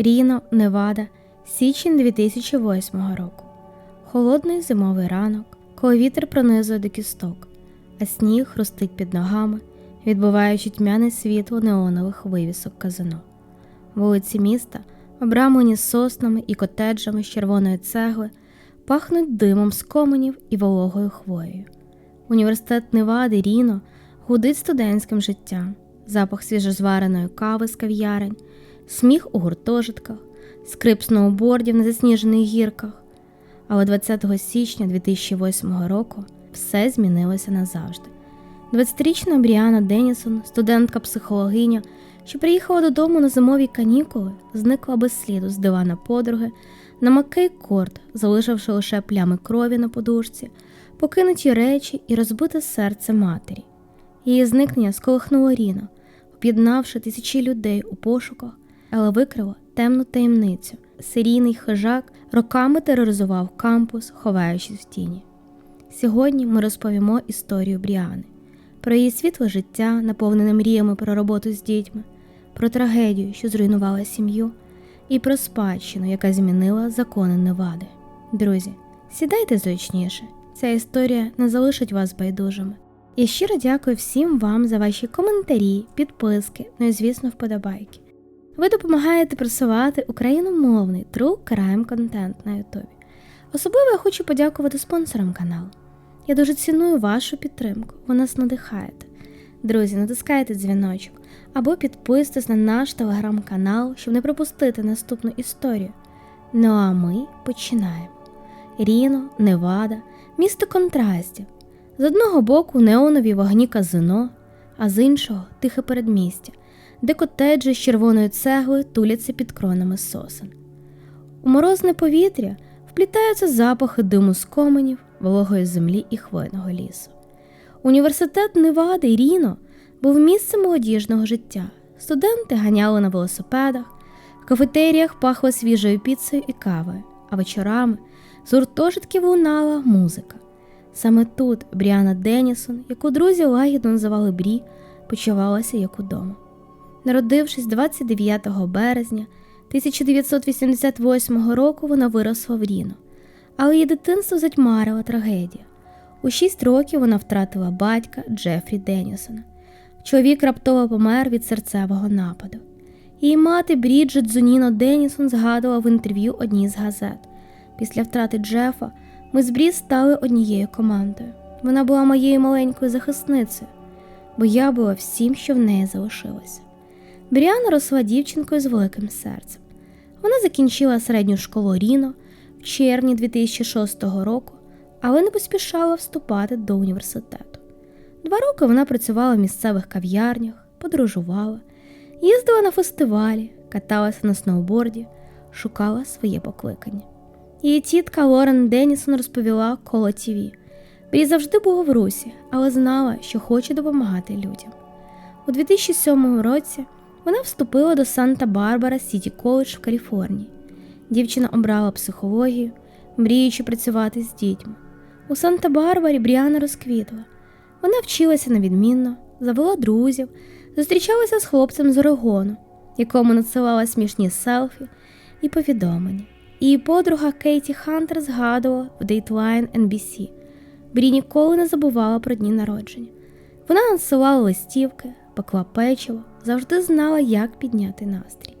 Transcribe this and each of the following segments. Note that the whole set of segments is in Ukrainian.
Ріно, Невада, січень 2008 року. Холодний зимовий ранок, коли вітер пронизує до кісток, а сніг хрустить під ногами, відбиваючи тьмяне світло неонових вивісок казино. Вулиці міста, обрамлені соснами і котеджами з червоної цегли, пахнуть димом з коменів і вологою хвоєю. Університет Невади Ріно гудить студентським життям, запах свіжозвареної кави з кав'ярень, сміх у гуртожитках, скрип сноубордів на засніжених гірках. Але 20 січня 2008 року все змінилося назавжди. 20-річна Бріана Денісон, студентка психологиня, що приїхала додому на зимові канікули, зникла без сліду з дивана подруги на Маккей Корт, залишивши лише плями крові на подушці, покинуті речі і розбите серце матері. Її зникнення сколихнуло Ріно, об'єднавши тисячі людей у пошуках, але викрило темну таємницю. Серійний хижак роками тероризував кампус, ховаючись в тіні. Сьогодні ми розповімо історію Бріани, про її світле життя, наповнене мріями про роботу з дітьми, про трагедію, що зруйнувала сім'ю, і про спадщину, яка змінила закони Невади. Друзі, сідайте зручніше, ця історія не залишить вас байдужими. Я щиро дякую всім вам за ваші коментарі, підписки, ну і звісно, вподобайки. Ви допомагаєте просувати україномовний true crime контент на Ютубі. Особливо я хочу подякувати спонсорам каналу. Я дуже ціную вашу підтримку, ви нас надихаєте. Друзі, натискайте дзвіночок або підписуйтесь на наш телеграм-канал, щоб не пропустити наступну історію. Ну а ми починаємо. Ріно, Невада, місто контрастів. З одного боку неонові вогні казино, а з іншого тихе передмістя, де котеджі з червоної цегли туляться під кронами сосен. У морозне повітря вплітаються запахи диму з коменів, вологої землі і хвойного лісу. Університет Невади Ріно був місцем молодіжного життя. Студенти ганяли на велосипедах, в кафетеріях пахло свіжою піцею і кавою, а вечорами з гуртожитків лунала музика. Саме тут Бріана Денісон, яку друзі лагідно називали Брі, почувалася як удома. Народившись 29 березня 1988 року, вона виросла в Ріно, але її дитинство затьмарила трагедія. У 6 років вона втратила батька Джефрі Денісона. Чоловік раптово помер від серцевого нападу. Її мати Бріджит Зуніно Денісон згадувала в інтерв'ю одній з газет. Після втрати Джефа ми з Брі стали однією командою. Вона була моєю маленькою захисницею, бо я була всім, що в неї залишилося. Бріана росла дівчинкою з великим серцем. Вона закінчила середню школу Ріно в червні 2006 року, але не поспішала вступати до університету. Два роки вона працювала в місцевих кав'ярнях, подорожувала, їздила на фестивалі, каталася на сноуборді, шукала своє покликання. Її тітка Лорен Денісон розповіла коло ТІВІ. Брі завжди була в русі, але знала, що хоче допомагати людям. У 2007 році вона вступила до Санта-Барбара Сіті Коледж в Каліфорнії. Дівчина обрала психологію, мріючи працювати з дітьми. У Санта-Барбарі Бріана розквітла. Вона вчилася невідмінно, завела друзів, зустрічалася з хлопцем з Орегону, якому надсилала смішні селфі і повідомлення. Її подруга Кейті Хантер згадувала в Dateline NBC. Брі ніколи не забувала про дні народження. Вона надсилала листівки, пекла печиво, завжди знала, як підняти настрій.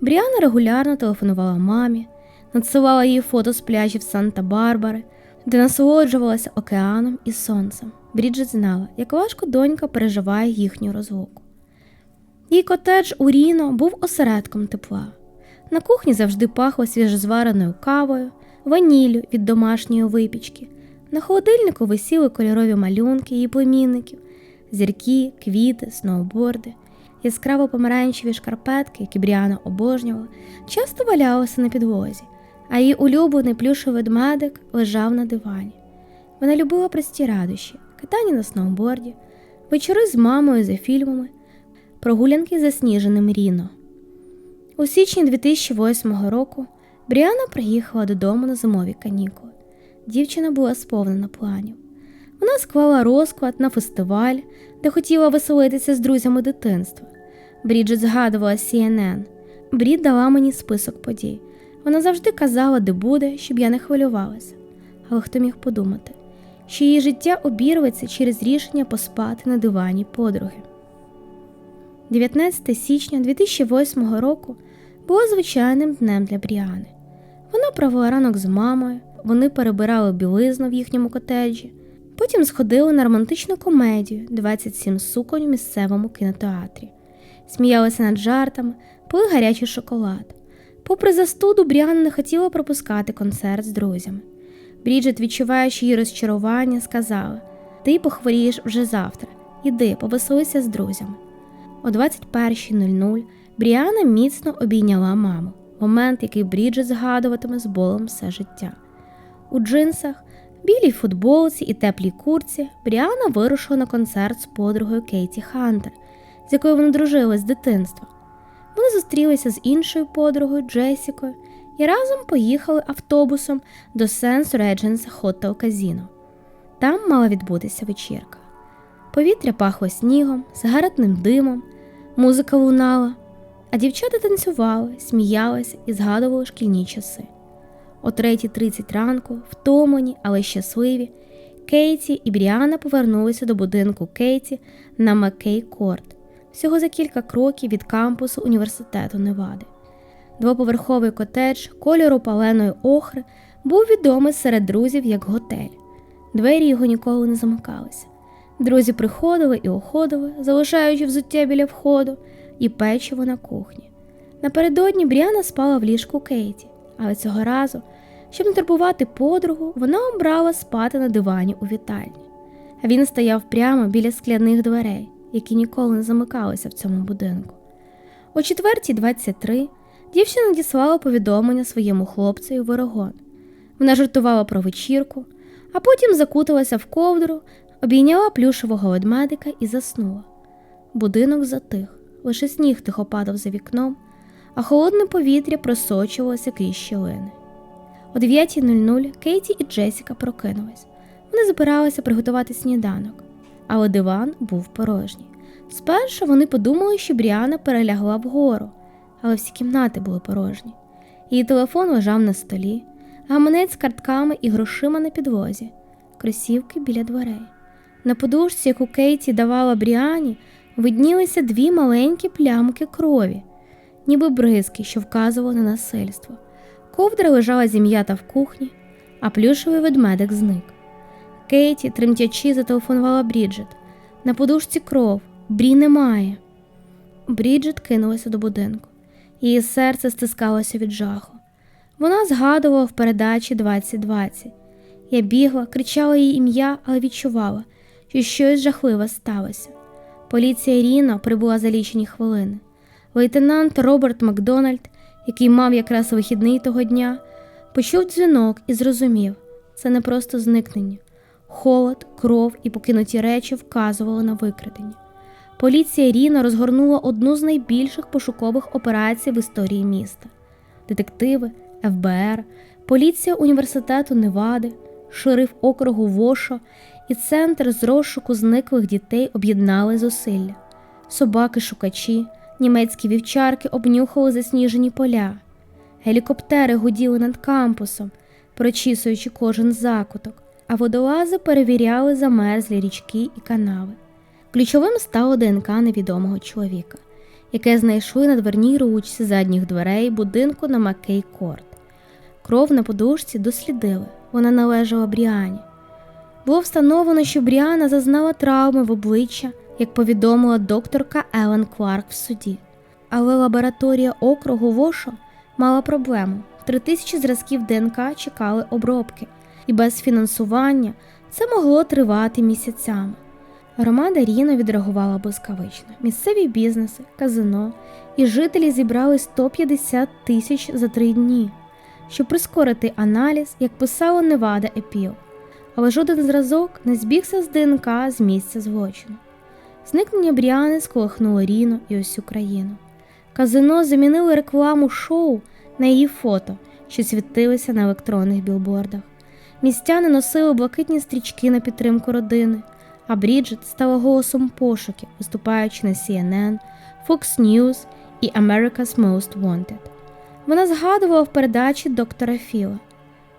Бріана регулярно телефонувала мамі, надсилала їй фото з пляжів Санта-Барбари, де насолоджувалася океаном і сонцем. Бріджит знала, як важко донька переживає їхню розлуку. Її котедж у Ріно був осередком тепла. На кухні завжди пахло свіжозвареною кавою, ваніллю від домашньої випічки. На холодильнику висіли кольорові малюнки її племінників, зірки, квіти, сноуборди, яскраво помаранчеві шкарпетки, які Бріана обожнювала, часто валялися на підлозі, а її улюблений плюшевий ведмедик лежав на дивані. Вона любила прості радощі, катання на сноуборді, вечори з мамою за фільмами, прогулянки за сніженим Ріно. У січні 2008 року Бріана приїхала додому на зимові канікули. Дівчина була сповнена планів. Вона склала розклад на фестиваль, де хотіла веселитися з друзями дитинства. Бріджит згадувала CNN. Брід дала мені список подій. Вона завжди казала, де буде, щоб я не хвилювалася. Але хто міг подумати, що її життя обірветься через рішення поспати на дивані подруги. 19 січня 2008 року було звичайним днем для Бріани. Вона провела ранок з мамою, вони перебирали білизну в їхньому котеджі, потім сходили на романтичну комедію 27 суконь у місцевому кінотеатрі, сміялися над жартами, пили гарячий шоколад. Попри застуду, Бріана не хотіла пропускати концерт з друзями. Бріджит, відчуваючи її розчарування, сказала: Ти похворієш вже завтра. Іди, повеселися з друзями. О 21.00 Бріана міцно обійняла маму, момент, який Бріджит згадуватиме з болем все життя. У джинсах, білій футболці і теплій курці Бріана вирушила на концерт з подругою Кейті Хантер, з якою вони дружили з дитинства. Вони зустрілися з іншою подругою Джесікою і разом поїхали автобусом до Сенс Редженс Хотел Казіно. Там мала відбутися вечірка. Повітря пахло снігом, сигаретним димом, музика лунала, а дівчата танцювали, сміялися і згадували шкільні часи. О 3.30 ранку, втомлені, але щасливі, Кейті і Бріана повернулися до будинку Кейті на Маккей Корт, всього за кілька кроків від кампусу університету Невади. Двоповерховий котедж кольору паленої охри був відомий серед друзів як готель. Двері його ніколи не замикалися. Друзі приходили і уходили, залишаючи взуття біля входу і печиво на кухні. Напередодні Бріана спала в ліжку Кейті, але цього разу, щоб не турбувати подругу, вона обрала спати на дивані у вітальні. А він стояв прямо біля скляних дверей, які ніколи не замикалися в цьому будинку. О 4.23 дівчина надіслала повідомлення своєму хлопцеві в Орегон. Вона жартувала про вечірку, а потім закуталася в ковдру, обійняла плюшевого ведмедика і заснула. Будинок затих, лише сніг тихо падав за вікном, а холодне повітря просочувалося крізь щілини. О 9.00 Кейті і Джесіка прокинулись. Вони збиралися приготувати сніданок, але диван був порожній. Спершу вони подумали, що Бріана перелягла вгору, але всі кімнати були порожні. Її телефон лежав на столі, гаманець з картками і грошима на підлозі, кросівки біля дверей. На подушці, яку Кейті давала Бріані, виднілися дві маленькі плямки крові, ніби бризки, що вказували на насильство. Ковдра лежала зім'ята в кухні, а плюшевий ведмедик зник. Кейті, тремтячи, зателефонувала Бріджит. На подушці кров, брі немає. Бріджит кинулася до будинку. Її серце стискалося від жаху. Вона згадувала в передачі 2020. Я бігла, кричала її ім'я, але відчувала, що щось жахливе сталося. Поліція Ріно прибула за лічені хвилини. Лейтенант Роберт Макдональд, який мав якраз вихідний того дня, почув дзвінок і зрозумів, це не просто зникнення. Холод, кров і покинуті речі вказували на викрадення. Поліція Ріно розгорнула одну з найбільших пошукових операцій в історії міста. Детективи, ФБР, поліція університету Невади, шериф округу Вошо і центр з розшуку зниклих дітей об'єднали зусилля. Собаки-шукачі, німецькі вівчарки обнюхали засніжені поля, гелікоптери гуділи над кампусом, прочісуючи кожен закуток, а водолази перевіряли замерзлі річки і канави. Ключовим стало ДНК невідомого чоловіка, яке знайшли на дверній ручці задніх дверей будинку на Маккей Корт. Кров на подушці дослідили, вона належала Бріані. Було встановлено, що Бріана зазнала травми в обличчя, як повідомила докторка Елен Кларк в суді. Але лабораторія округу Вошо мала проблему: три тисячі зразків ДНК чекали обробки, і без фінансування це могло тривати місяцями. Громада Ріно відреагувала блискавично. Місцеві бізнеси, казино і жителі зібрали 150 тисяч за три дні, щоб прискорити аналіз, як писало Невада Епіл. Але жоден зразок не збігся з ДНК з місця злочину. Зникнення Бріани сколихнуло Ріно і усю країну. Казино замінили рекламу шоу на її фото, що світилися на електронних білбордах. Містяни носили блакитні стрічки на підтримку родини а Бріджит стала голосом пошуків, виступаючи на CNN, Fox News і America's Most Wanted. Вона згадувала в передачі доктора Філа.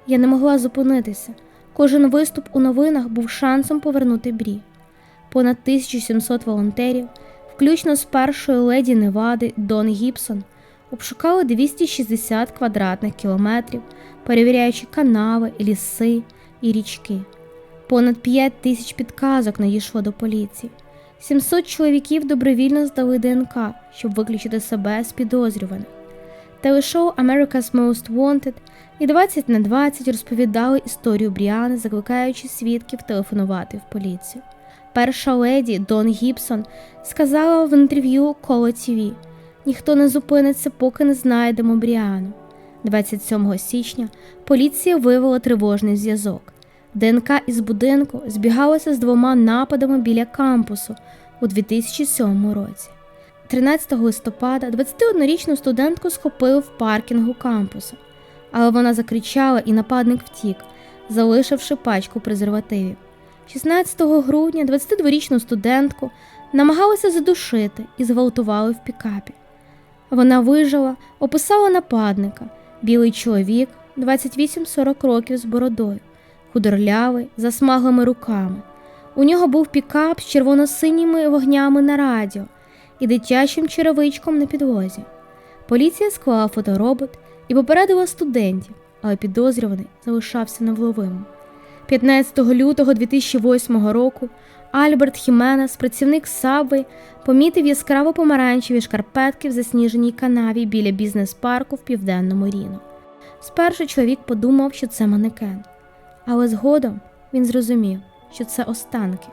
Я не могла зупинитися. Кожен виступ у новинах був шансом повернути Брі. Понад 1700 волонтерів, включно з першою леді Невади Дон Гібсон, обшукали 260 квадратних кілометрів, перевіряючи канави, ліси і річки. Понад 5 тисяч підказок надійшло до поліції. 700 чоловіків добровільно здали ДНК, щоб виключити себе з підозрюваних. Телешоу America's Most Wanted і 20 на 20 розповідали історію Бріани, закликаючи свідків телефонувати в поліцію. Перша леді Дон Гібсон сказала в інтерв'ю Коло ТВ ніхто не зупиниться, поки не знайдемо Бріану. 27 січня поліція виявила тривожний зв'язок. ДНК із будинку збігалося з двома нападами біля кампусу у 2007 році. 13 листопада 21-річну студентку схопили в паркінгу кампусу, але вона закричала і нападник втік, залишивши пачку презервативів. 16 грудня 22-річну студентку намагалися задушити і зґвалтували в пікапі. Вона вижила, описала нападника, білий чоловік 28-40 років з бородою, худорлявий, за смаглими руками. У нього був пікап з червоно-синіми вогнями на радіо і дитячим черевичком на підлозі. Поліція склала фоторобот і попередила студентів, але підозрюваний залишався невловимим. 15 лютого 2008 року Альберт Хіменес, працівник Сабвей, помітив яскраво помаранчеві шкарпетки в засніженій канаві біля бізнес-парку в південному Ріно. Спершу чоловік подумав, що це манекен, але згодом він зрозумів, що це останки.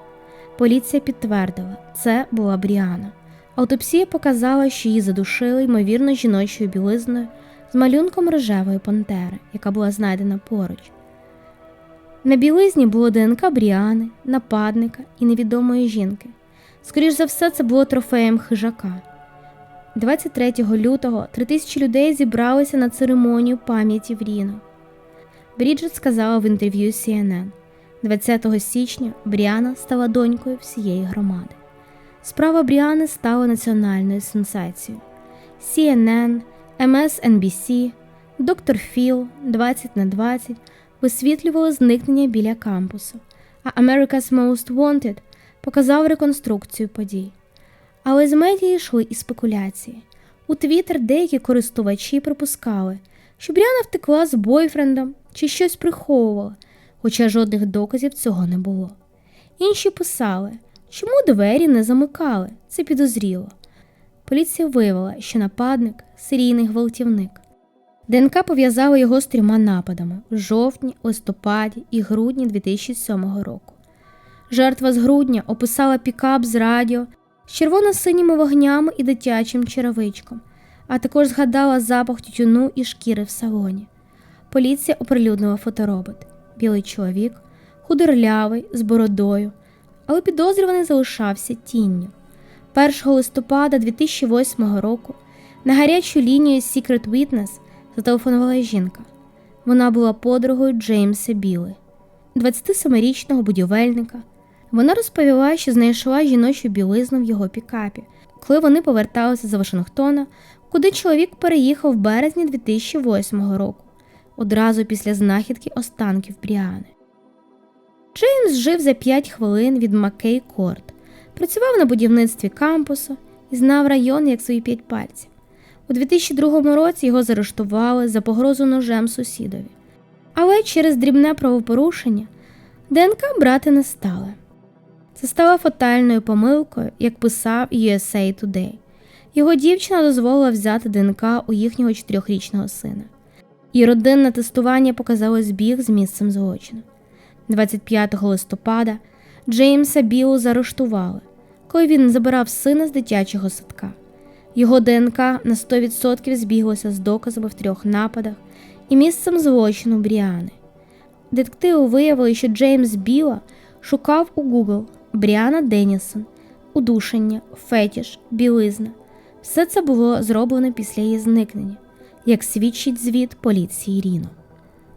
Поліція підтвердила, це була Бріана. Автопсія показала, що її задушили, ймовірно, жіночою білизною з малюнком рожевої пантери, яка була знайдена поруч. На білизні було ДНК Бріани, нападника і невідомої жінки. Скоріш за все, це було трофеєм хижака. 23 лютого 3000 людей зібралися на церемонію пам'яті в Ріно. Бріджет сказала в інтерв'ю CNN. 20 січня Бріана стала донькою всієї громади. Справа Бріани стала національною сенсацією. CNN, MSNBC, Доктор Філ 20 на 20 висвітлювали зникнення біля кампусу, а America's Most Wanted показав реконструкцію подій. Але з медіа йшли і спекуляції. У Твіттер деякі користувачі припускали, що Бріана втекла з бойфрендом чи щось приховувала, хоча жодних доказів цього не було. Інші писали, чому двері не замикали, це підозріло. Поліція виявила, що нападник серійний гвалтівник. ДНК пов'язала його з трьома нападами жовтні, листопаді і грудні 2007 року. Жертва з грудня описала пікап з радіо з червоно-синіми вогнями і дитячим черевичком, а також згадала запах тютюну і шкіри в салоні. Поліція оприлюднила фоторобот. Білий чоловік, худорлявий, з бородою, але підозрюваний залишався тінню. 1 листопада 2008 року на гарячу лінію Secret Witness зателефонувала жінка. Вона була подругою Джеймса Біли, 27-річного будівельника. Вона розповіла, що знайшла жіночу білизну в його пікапі, коли вони поверталися з Вашингтона, куди чоловік переїхав в березні 2008 року, одразу після знахідки останків Бріани. Джеймс жив за 5 хвилин від Маккей Корт, працював на будівництві кампусу і знав район як свої п'ять пальців. У 2002 році його заарештували за погрозу ножем сусідові. Але через дрібне правопорушення ДНК брати не стали. Це стало фатальною помилкою, як писав USA Today. Його дівчина дозволила взяти ДНК у їхнього чотирьохрічного сина. І родинне тестування показало збіг з місцем злочину. 25 листопада Джеймса Білу заарештували, коли він забирав сина з дитячого садка. Його ДНК на 100% збіглося з доказами в трьох нападах і місцем злочину Бріани. Детективи виявили, що Джеймс Біла шукав у Google Бріана Денісон, удушення, фетіш, білизна. Все це було зроблено після її зникнення, як свідчить звіт поліції Ріно.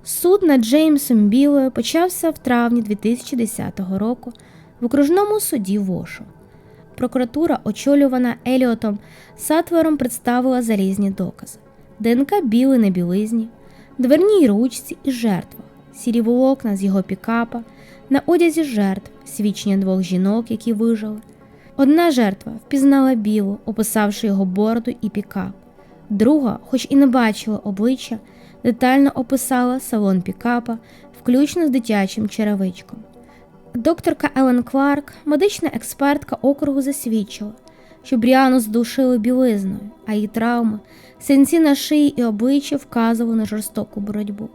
Суд над Джеймсом Білою почався в травні 2010 року в окружному суді Вошу. Прокуратура, очолювана Еліотом Сатвером, представила залізні докази: ДНК біли на білизні, дверній ручці і жертвах, сірі волокна з його пікапа, на одязі жертв, свідчення двох жінок, які вижили. Одна жертва впізнала білу, описавши його бороду і пікап. Друга, хоч і не бачила обличчя, детально описала салон пікапа, включно з дитячим черевичком. Докторка Елен Кларк, медична експертка округу, засвідчила, що Бріану здушили білизною, а її травми, синці на шиї і обличчі вказували на жорстоку боротьбу.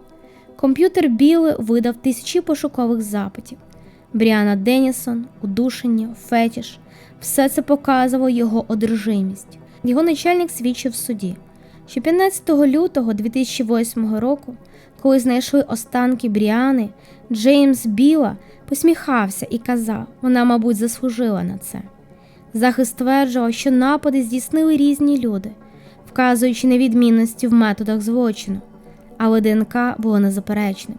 Комп'ютер Біли видав тисячі пошукових запитів. Бріана Денісон, удушення, фетіш все це показувало його одержимість. Його начальник свідчив в суді, що 15 лютого 2008 року, коли знайшли останки Бріани, Джеймс Біла посміхався і казав, вона, мабуть, заслужила на це. Захист стверджував, що напади здійснили різні люди, вказуючи на відмінності в методах злочину, але ДНК було незаперечним.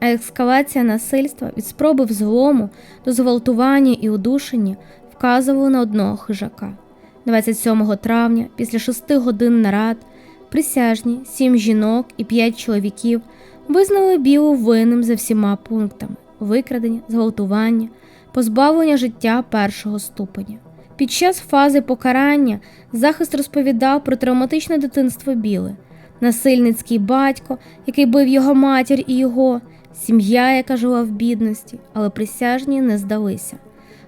А ескалація насильства від спроби взлому до зґвалтування і удушення вказували на одного хижака. 27 травня, після шести годин нарад, присяжні, сім жінок і п'ять чоловіків визнали білу винним за всіма пунктами викрадення, зґвалтування, позбавлення життя першого ступеня. Під час фази покарання захист розповідав про травматичне дитинство Біли, насильницький батько, який бив його матір і його, сім'я, яка жила в бідності, але присяжні не здалися.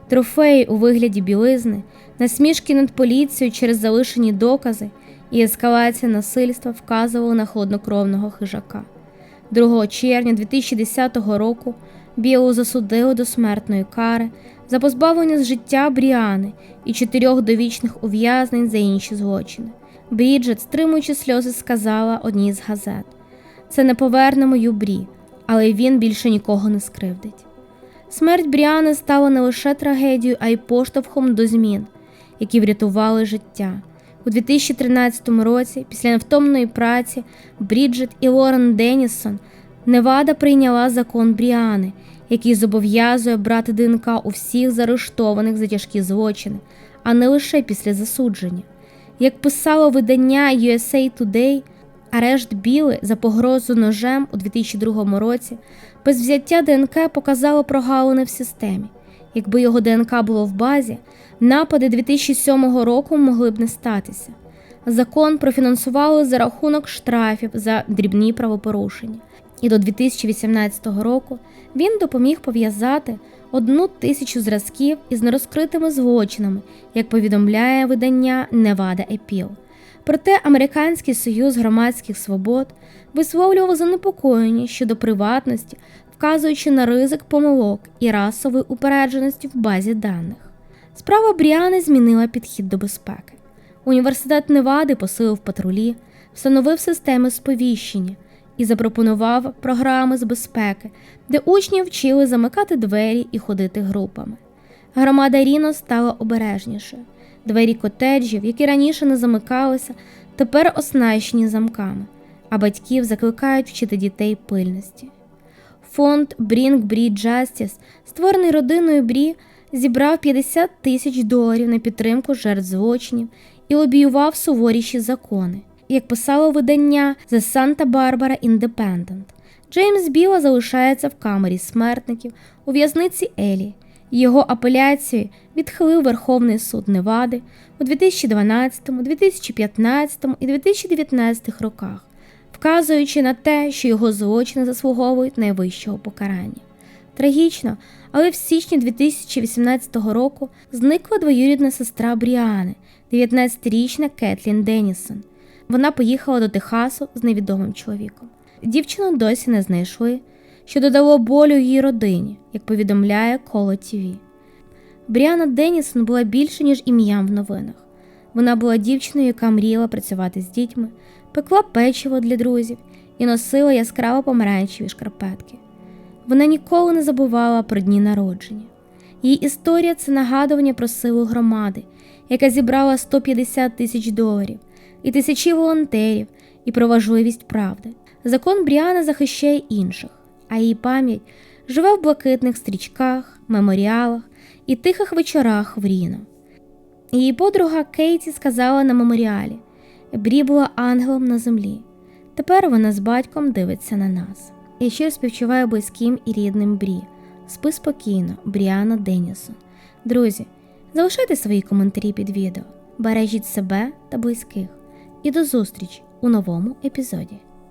Трофеї у вигляді білизни, насмішки над поліцією через залишені докази і ескалація насильства вказували на холоднокровного хижака. 2 червня 2010 року Білу засудили до смертної кари за позбавлення з життя Бріани і чотирьох довічних ув'язнень за інші злочини. Бріджет, стримуючи сльози, сказала одній з газет: це не поверне мою брі, але він більше нікого не скривдить. Смерть Бріани стала не лише трагедією, а й поштовхом до змін, які врятували життя. У 2013 році, після невтомної праці, Бріджет і Лорен Денісон Невада прийняла закон Бріани, який зобов'язує брати ДНК у всіх заарештованих за тяжкі злочини, а не лише після засудження. Як писало видання USA Today, арешт Біли за погрозу ножем у 2002 році без взяття ДНК показало прогалини в системі. Якби його ДНК було в базі, напади 2007 року могли б не статися. Закон профінансували за рахунок штрафів за дрібні правопорушення і до 2018 року він допоміг пов'язати одну тисячу зразків із нерозкритими злочинами, як повідомляє видання Невада Епіл. Проте Американський союз громадських свобод висловлював занепокоєння щодо приватності, вказуючи на ризик помилок і расової упередженості в базі даних. Справа Бріани змінила підхід до безпеки. Університет Невади посилив патрулі, встановив системи сповіщення і запропонував програми з безпеки, де учні вчили замикати двері і ходити групами. Громада Ріно стала обережнішою. Двері котеджів, які раніше не замикалися, тепер оснащені замками, а батьків закликають вчити дітей пильності. Фонд Bring Bree Justice, створений родиною Брі, зібрав 50 тисяч доларів на підтримку жертв злочинів і лобіював суворіші закони як писало видання The Santa Barbara Independent. Джеймс Біла залишається в камері смертників у в'язниці Елі. Його апеляцію відхилив Верховний суд Невади у 2012, 2015 і 2019 роках, вказуючи на те, що його злочини заслуговують найвищого покарання. Трагічно, але в січні 2018 року зникла двоюрідна сестра Бріани, 19-річна Кетлін Денісон. Вона поїхала до Техасу з невідомим чоловіком. Дівчину досі не знайшли, що додало болю її родині, як повідомляє Коло ТІВІ. Бріана Денісон була більше, ніж ім'ям в новинах. Вона була дівчиною, яка мріяла працювати з дітьми, пекла печиво для друзів і носила яскраво помаранчеві шкарпетки. Вона ніколи не забувала про дні народження. Її історія це нагадування про силу громади, яка зібрала 150 тисяч доларів і тисячі волонтерів, і про важливість правди. Закон Бріана захищає інших, а її пам'ять живе в блакитних стрічках, меморіалах і тихих вечорах в Ріно. Її подруга Кейті сказала на меморіалі: Брі була ангелом на землі. Тепер вона з батьком дивиться на нас. І ще співчуваю близьким і рідним Брі. Спи спокійно, Бріана Денісон. Друзі, залишайте свої коментарі під відео. Бережіть себе та близьких. І до зустрічі у новому епізоді.